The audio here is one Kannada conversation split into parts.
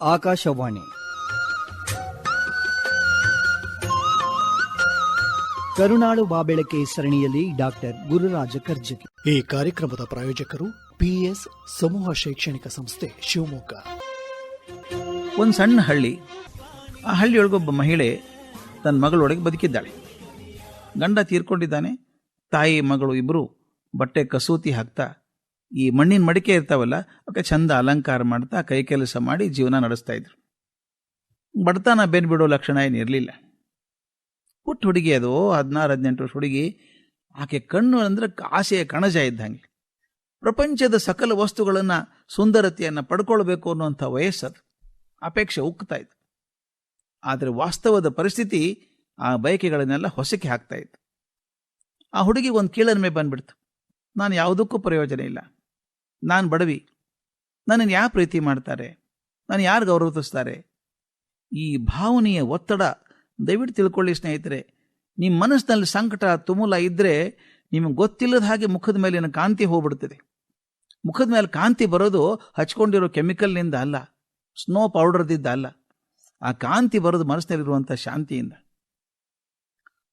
ಆಕಾಶವಾಣಿ. ಕರುಣಾಳು ಬಾಬೆಳಕೆ ಸರಣಿಯಲ್ಲಿ ಡಾಕ್ಟರ್ ಗುರುರಾಜ ಕರ್ಜಗಿ. ಈ ಕಾರ್ಯಕ್ರಮದ ಪ್ರಾಯೋಜಕರು ಪಿಎಸ್ ಸಮೂಹ ಶೈಕ್ಷಣಿಕ ಸಂಸ್ಥೆ ಶಿವಮೊಗ್ಗ. ಒಂದು ಸಣ್ಣ ಹಳ್ಳಿ. ಆ ಹಳ್ಳಿಯೊಳಗೊಬ್ಬ ಮಹಿಳೆ ತನ್ನ ಮಗಳೊಳಗೆ ಬದುಕಿದ್ದಾಳೆ. ಗಂಡ ತೀರ್ಕೊಂಡಿದ್ದಾನೆ. ತಾಯಿ ಮಗಳು ಇಬ್ಬರು ಬಟ್ಟೆ ಕಸೂತಿ ಹಾಕ್ತಾ ಈ ಮಣ್ಣಿನ ಮಡಿಕೆ ಇರ್ತಾವಲ್ಲ, ಅವಕ್ಕೆ ಚಂದ ಅಲಂಕಾರ ಮಾಡ್ತಾ ಕೈ ಕೆಲಸ ಮಾಡಿ ಜೀವನ ನಡೆಸ್ತಾ ಇದ್ರು. ಬಡತನ ಬೆನ್ ಬಿಡೋ ಲಕ್ಷಣ ಏನಿರಲಿಲ್ಲ ಪುಟ್ಟ ಹುಡುಗಿ ಅದು, ಹದಿನಾರು, ಹದಿನೆಂಟು ವರ್ಷ ಹುಡುಗಿ, ಆಕೆ ಕಣ್ಣು ಅಂದ್ರೆ ಆಸೆಯ ಕಣಜ ಇದ್ದಂಗೆ. ಪ್ರಪಂಚದ ಸಕಲ ವಸ್ತುಗಳನ್ನು, ಸುಂದರತೆಯನ್ನು ಪಡ್ಕೊಳ್ಬೇಕು ಅನ್ನುವಂಥ ವಯಸ್ಸದು ಅಪೇಕ್ಷೆ ಉಕ್ತಾ ಇತ್ತು. ಆದರೆ ವಾಸ್ತವದ ಪರಿಸ್ಥಿತಿ ಆ ಬಯಕೆಗಳನ್ನೆಲ್ಲ ಹೊಸಕ್ಕೆ ಹಾಕ್ತಾ ಇತ್ತು. ಆ ಹುಡುಗಿ ಒಂದು ಕೀಳನ್ಮೆ ಬಂದ್ಬಿಡ್ತು. ನಾನು ಯಾವುದಕ್ಕೂ ಪ್ರಯೋಜನ ಇಲ್ಲ. ನಾನು ಬಡವಿ. ನನ್ನನ್ನು ಯಾವ ಪ್ರೀತಿ ಮಾಡ್ತಾರೆ? ನಾನು ಯಾರು ಗೌರವಿಸ್ತಾರೆ? ಈ ಭಾವನೆಯ ಒತ್ತಡ, ದಯವಿಟ್ಟು ತಿಳ್ಕೊಳ್ಳಿ ಸ್ನೇಹಿತರೆ. ನಿಮ್ಮ ಮನಸ್ಸಿನಲ್ಲಿ ಸಂಕಟ, ತುಮುಲ ಇದ್ದರೆ ನಿಮಗೆ ಗೊತ್ತಿಲ್ಲದ ಹಾಗೆ ಮುಖದ ಮೇಲಿನ ಕಾಂತಿ ಹೋಗ್ಬಿಡ್ತದೆ. ಮುಖದ ಮೇಲೆ ಕಾಂತಿ ಬರೋದು ಹಚ್ಕೊಂಡಿರೋ ಕೆಮಿಕಲ್ನಿಂದ ಅಲ್ಲ, ಸ್ನೋ ಪೌಡರ್ದಿಂದ ಅಲ್ಲ. ಆ ಕಾಂತಿ ಬರೋದು ಮನಸ್ಸಿನಲ್ಲಿರುವಂಥ ಶಾಂತಿಯಿಂದ.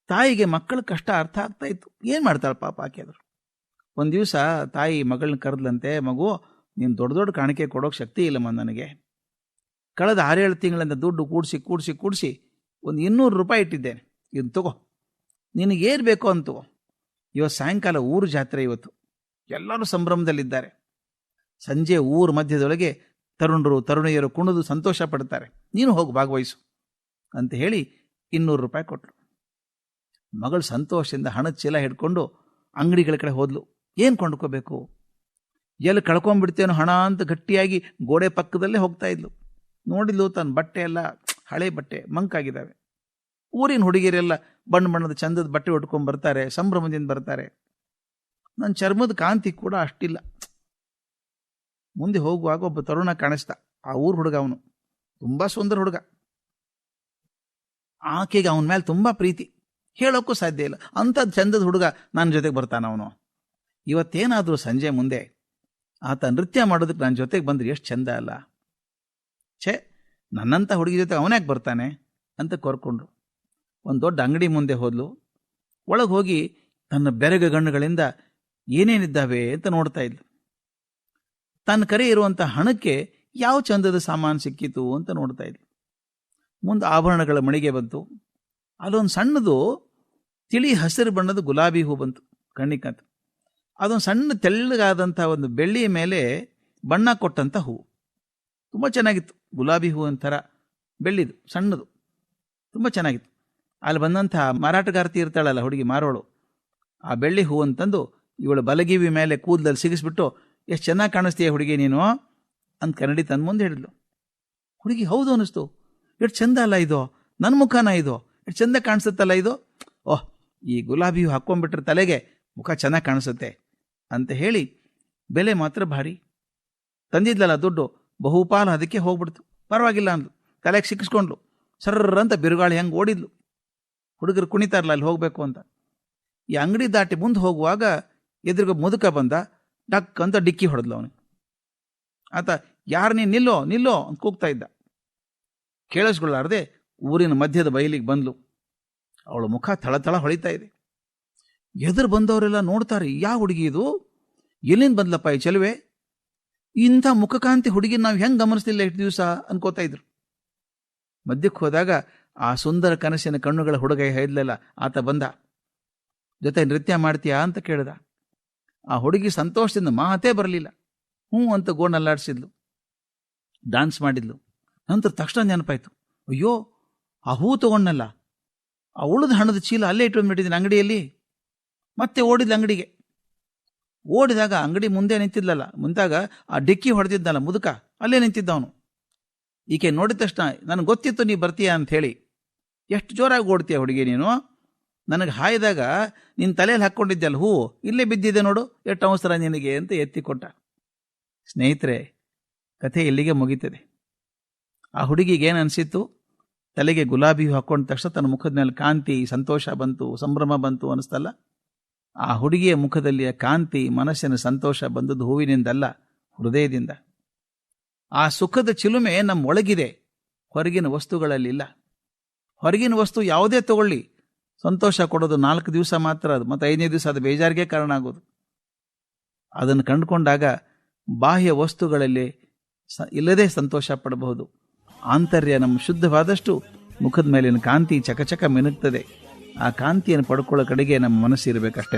ತಾಯಿಗೆ ಮಕ್ಕಳ ಕಷ್ಟ ಅರ್ಥ ಆಗ್ತಾ ಇತ್ತು. ಏನು ಮಾಡ್ತಾಳೆ ಪಾಪ ಆಕೆ ಅದ್ರು ಒಂದು ದಿವಸ ತಾಯಿ ಮಗಳನ್ನ ಕರೆದ್ಲಂತೆ, ಮಗು, ನೀನು ದೊಡ್ಡ ದೊಡ್ಡ ಕಾಣಿಕೆ ಕೊಡೋಕೆ ಶಕ್ತಿ ಇಲ್ಲಮ್ಮ ನನಗೆ. ಕಳೆದ ಆರೇಳು ತಿಂಗಳಿಂದ ದುಡ್ಡು ಕೂಡಿಸಿ ಕೂಡಿಸಿ ಕೂಡಿಸಿ ಒಂದು ಇನ್ನೂರು ರೂಪಾಯಿ ಇಟ್ಟಿದ್ದೇನೆ ಇದು ತಗೋ. ನಿನಗೇನು ಬೇಕೋ ಅಂತ ಇವತ್ತು ಸಾಯಂಕಾಲ ಊರು ಜಾತ್ರೆ ಇವತ್ತು. ಎಲ್ಲರೂ ಸಂಭ್ರಮದಲ್ಲಿದ್ದಾರೆ. ಸಂಜೆ ಊರು ಮಧ್ಯದೊಳಗೆ ತರುಣರು, ತರುಣಿಯರು ಕುಣಿದು ಸಂತೋಷ ಪಡ್ತಾರೆ. ನೀನು ಹೋಗಿ, ಭಾಗವಹಿಸು ಅಂತ ಹೇಳಿ ಇನ್ನೂರು ರೂಪಾಯಿ ಕೊಟ್ಟರು ಮಗಳು ಸಂತೋಷದಿಂದ ಹಣದ ಚೀಲ ಹಿಡ್ಕೊಂಡು ಅಂಗಡಿಗಳ ಕಡೆ ಹೋದ್ಲು. ಏನು ಕೊಂಡ್ಕೋಬೇಕು? ಎಲ್ಲಿ ಕಳ್ಕೊಂಡ್ಬಿಡ್ತೇನೋ ಹಣ ಅಂತ ಗಟ್ಟಿಯಾಗಿ ಗೋಡೆ ಪಕ್ಕದಲ್ಲೇ ಹೋಗ್ತಾ ಇದ್ಲು. ನೋಡಿದ್ಲು ತನ್ನ ಬಟ್ಟೆ ಎಲ್ಲ, ಹಳೆ ಬಟ್ಟೆ, ಮಂಕಾಗಿದ್ದಾವೆ. ಊರಿನ ಹುಡುಗಿಯರೆಲ್ಲ ಬಣ್ಣ ಬಣ್ಣದ ಚಂದದ ಬಟ್ಟೆ ಹೊಡ್ಕೊಂಡು ಬರ್ತಾರೆ, ಸಂಭ್ರಮದಿಂದ ಬರ್ತಾರೆ. ನನ್ನ ಚರ್ಮದ ಕಾಂತಿ ಕೂಡ ಅಷ್ಟಿಲ್ಲ. ಮುಂದೆ ಹೋಗುವಾಗ ಒಬ್ಬ ತರುಣ ಕಾಣಿಸ್ತ. ಆ ಊರು ಹುಡುಗ ಅವನು. ತುಂಬ ಸುಂದರ ಹುಡುಗ. ಆಕೆಗೆ ಅವನ ಮೇಲೆ ತುಂಬ ಪ್ರೀತಿ. ಹೇಳೋಕ್ಕೂ ಸಾಧ್ಯ ಇಲ್ಲ. ಅಂಥದ್ದು ಚಂದದ ಹುಡುಗ ನನ್ನ ಜೊತೆಗೆ ಬರ್ತಾನೆ ಅವನು. ಇವತ್ತೇನಾದರೂ ಸಂಜೆ ಮುಂದೆ ಆತ ನೃತ್ಯ ಮಾಡೋದಕ್ಕೆ ನನ್ನ ಜೊತೆಗೆ ಬಂದ್ರೆ ಎಷ್ಟು ಚಂದ ಅಲ್ಲ. ಛೇ ನನ್ನಂಥ ಹುಡುಗಿ ಜೊತೆ ಅವನ್ಯಾಕೆ ಬರ್ತಾನೆ ಅಂತ ಕೋರ್ಕೊಂಡ್ರು. ಒಂದು ದೊಡ್ಡ ಅಂಗಡಿ ಮುಂದೆ ಹೋದ್ಲು. ಒಳಗೆ ಹೋಗಿ ತನ್ನ ಬೆರಗ ಗಣ್ಣುಗಳಿಂದ ಏನೇನಿದ್ದಾವೆ ಅಂತ ನೋಡ್ತಾ ಇದ್ಲು. ತನ್ನ ಕರೆ ಇರುವಂಥ ಹಣಕ್ಕೆ ಯಾವ ಚಂದದ ಸಾಮಾನು ಸಿಕ್ಕಿತು ಅಂತ ನೋಡ್ತಾ ಇದ್ಲು. ಮುಂದೆ ಆಭರಣಗಳ ಮಳಿಗೆ ಬಂತು. ಅಲ್ಲೊಂದು ಸಣ್ಣದು ತಿಳಿ ಹಸಿರು ಬಣ್ಣದ ಗುಲಾಬಿ ಹೂ ಬಂತು. ಕಣ್ಣಿಕಂತ ಅದೊಂದು ಸಣ್ಣ ತೆಳ್ಳಗಾದಂಥ ಒಂದು ಬೆಳ್ಳಿಯ ಮೇಲೆ ಬಣ್ಣ ಕೊಟ್ಟಂಥ ಹೂವು. ತುಂಬ ಚೆನ್ನಾಗಿತ್ತು. ಗುಲಾಬಿ ಹೂ ಥರ ಬೆಳ್ಳಿದು, ಸಣ್ಣದು. ತುಂಬ ಚೆನ್ನಾಗಿತ್ತು. ಅಲ್ಲಿ ಬಂದಂಥ ಮಾರಾಟಗಾರ್ತಿ ಇರ್ತಾಳಲ್ಲ ಹುಡುಗಿ ಮಾರೋಳು. ಆ ಬೆಳ್ಳಿ ಹೂವು ಅಂತಂದು ಇವಳು ಬಲಗಿವಿ ಮೇಲೆ ಕೂದಲಲ್ಲಿ ಸಿಗಿಸ್ಬಿಟ್ಟು, ಎಷ್ಟು ಚೆನ್ನಾಗಿ ಕಾಣಿಸ್ತೀಯ ಹುಡುಗಿ ನೀನು? ಅಂತ ಕನ್ನಡಿ ತಂದು ಮುಂದೆ ಹೇಳಿದ್ಲು. ಹುಡುಗಿ, ಹೌದು ಅನ್ನಿಸ್ತು. ಎಷ್ಟು ಚಂದ ಅಲ್ಲ ಇದು. ನನ್ನ ಮುಖನ ಇದು. ಎಷ್ಟು ಚಂದ ಕಾಣಿಸುತ್ತಲ್ಲ ಇದು. ಓಹ್, ಈ ಗುಲಾಬಿ ಹೂ ಹಾಕ್ಕೊಂಡ್ಬಿಟ್ರೆ ತಲೆಗೆ ಮುಖ ಚೆನ್ನಾಗಿ ಕಾಣಿಸುತ್ತೆ. ಅಂತ ಹೇಳಿ ಬೆಲೆ ಮಾತ್ರ ಭಾರಿ. ತಂದಿದ್ಲಲ್ಲ ದುಡ್ಡು, ಬಹುಪಾಲು ಅದಕ್ಕೆ ಹೋಗ್ಬಿಡ್ತು. ಪರವಾಗಿಲ್ಲ ಅಂದ್ಲು. ತಲೆಗೆ ಸಿಕ್ಕಿಸ್ಕೊಂಡ್ಲು. ಸರ್ರ ಅಂತ ಬಿರುಗಾಳಿ ಹೆಂಗೆ ಓಡಿದ್ಲು. ಹುಡುಗರು ಕುಣಿತಾರಲ್ಲ ಅಲ್ಲಿ ಹೋಗಬೇಕು ಅಂತ. ಈ ಅಂಗಡಿ ದಾಟಿ ಮುಂದೆ ಹೋಗುವಾಗ ಎದುರಿಗೆ ಮುದುಕ ಬಂದ, ಡಕ್ ಅಂತ ಡಿಕ್ಕಿ ಹೊಡೆದ್ಲು ಅವನಿಗೆ. ಆತ, ಯಾರು ನೀನು? ನಿಲ್ಲೋ ನಿಲ್ಲೋ ಅಂತ ಕೂಗ್ತಾ ಇದ್ದ. ಕೇಳಿಸ್ಕೊಳ್ಳಾರ್ದೆ ಊರಿನ ಮಧ್ಯದ ಬಯಲಿಗೆ ಬಂದ್ಲು. ಅವಳ ಮುಖ ಥಳಥಳ ಹೊಳಿತಾ ಇದೆ. ಎದುರು ಬಂದವರೆಲ್ಲ ನೋಡ್ತಾರೆ, ಯಾವ ಹುಡುಗಿ ಇದು? ಎಲ್ಲಿಂದ ಬಂದ್ಲಪ್ಪ ಈ ಚೆಲುವೆ? ಇಂಥ ಮುಖಕಾಂತಿ ಹುಡುಗಿ ನಾವು ಹೆಂಗೆ ಗಮನಿಸ್ಲಿಲ್ಲ ಎಷ್ಟು ದಿವಸ ಅನ್ಕೋತಾ ಇದ್ರು. ಮಧ್ಯಕ್ಕೆ ಹೋದಾಗ ಆ ಸುಂದರ ಕನಸಿನ ಕಣ್ಣುಗಳ ಹುಡುಗ ಹೇಳಲಿಲ್ಲ, ಆತ ಬಂದ. ಜೊತೆ ನೃತ್ಯ ಮಾಡ್ತೀಯಾ ಅಂತ ಕೇಳಿದ. ಆ ಹುಡುಗಿ ಸಂತೋಷದಿಂದ ಮಾತೇ ಬರಲಿಲ್ಲ. ಹ್ಞೂ ಅಂತ ಗೋಣಲ್ಲಾಡಿಸಿದ್ಲು. ಡಾನ್ಸ್ ಮಾಡಿದ್ಲು. ನಂತರ ತಕ್ಷಣ ನೆನಪಾಯ್ತು. ಅಯ್ಯೋ, ಆ ಹೂ ತಗೊಂಡಲ್ಲ ಆ ಉಳಿದ ಹಣದ ಚೀಲ ಅಲ್ಲೇ ಇಟ್ಕೊಂಡ್ಬಿಟ್ಟಿದ್ದೀನಿ ಅಂಗಡಿಯಲ್ಲಿ. ಮತ್ತೆ ಓಡಿದ ಅಂಗಡಿಗೆ. ಓಡಿದಾಗ ಅಂಗಡಿ ಮುಂದೆ ನಿಂತಿದ್ಲಲ್ಲ ಮುಂದಾಗ ಆ ಡಿಕ್ಕಿ ಹೊಡೆದಿದ್ದಲ್ಲ ಮುದುಕ, ಅಲ್ಲೇ ನಿಂತಿದ್ದ ಅವನು ಈಕೆ ನೋಡಿದ ತಕ್ಷಣ, ನನಗೆ ಗೊತ್ತಿತ್ತು ನೀ ಬರ್ತೀಯ? ಅಂತ ಹೇಳಿ, ಎಷ್ಟು ಜೋರಾಗಿ ಓಡ್ತೀಯ ಹುಡುಗಿ ನೀನು? ನನಗೆ ಹಾಯ್ದಾಗ ನಿನ್ನ ತಲೆಯಲ್ಲಿ ಹಾಕ್ಕೊಂಡಿದ್ದಲ್ಲ ಹೂ ಇಲ್ಲೇ ಬಿದ್ದಿದೆ ನೋಡು, ಎಷ್ಟು ಅವಸರ ನಿನಗೆ? ಅಂತ ಎತ್ತಿ ಕೊಟ್ಟ ಸ್ನೇಹಿತರೆ, ಕಥೆ ಇಲ್ಲಿಗೆ ಮುಗೀತದೆ. ಆ ಹುಡುಗಿಗೆ ಏನು ಅನಿಸಿತ್ತು? ತಲೆಗೆ ಗುಲಾಬಿ ಹೂ ಹಾಕೊಂಡ ತಕ್ಷಣ ತನ್ನ ಮುಖದ ಮೇಲೆ ಕಾಂತಿ, ಸಂತೋಷ ಬಂತು, ಸಂಭ್ರಮ ಬಂತು ಅನಿಸ್ತಲ್ಲ ಆ ಹುಡುಗಿಯ ಮುಖದಲ್ಲಿಯ ಕಾಂತಿ, ಮನಸ್ಸಿನ ಸಂತೋಷ ಬಂದದ್ದು ಹೂವಿನಿಂದಲ್ಲ, ಹೃದಯದಿಂದ. ಆ ಸುಖದ ಚಿಲುಮೆ ನಮ್ಮ ಒಳಗಿದೆ ಹೊರಗಿನ ವಸ್ತುಗಳಲ್ಲಿಲ್ಲ. ಹೊರಗಿನ ವಸ್ತು ಯಾವುದೇ ತಗೊಳ್ಳಿ. ಸಂತೋಷ ಕೊಡೋದು ನಾಲ್ಕು ದಿವಸ ಮಾತ್ರ ಅದು, ಮತ್ತು ಐದನೇ ದಿವಸ ಅದು ಬೇಜಾರಿಗೆ ಕಾರಣ ಆಗೋದು. ಅದನ್ನು ಕಂಡುಕೊಂಡಾಗ ಬಾಹ್ಯ ವಸ್ತುಗಳಲ್ಲಿ ಸ, ಇಲ್ಲದೆ ಸಂತೋಷ ಪಡಬಹುದು. ಆಂತರ್ಯ ನಮ್ಮ ಶುದ್ಧವಾದಷ್ಟು ಮುಖದ ಮೇಲಿನ ಕಾಂತಿ ಚಕಚಕ ಮಿನುಗ್ತದೆ. ಆ ಕಾಂತಿಯನ್ನು ಪಡ್ಕೊಳ್ಳೋ ಕಡೆಗೆ ನಮ್ಮ ಮನಸ್ಸು ಇರಬೇಕಷ್ಟೇ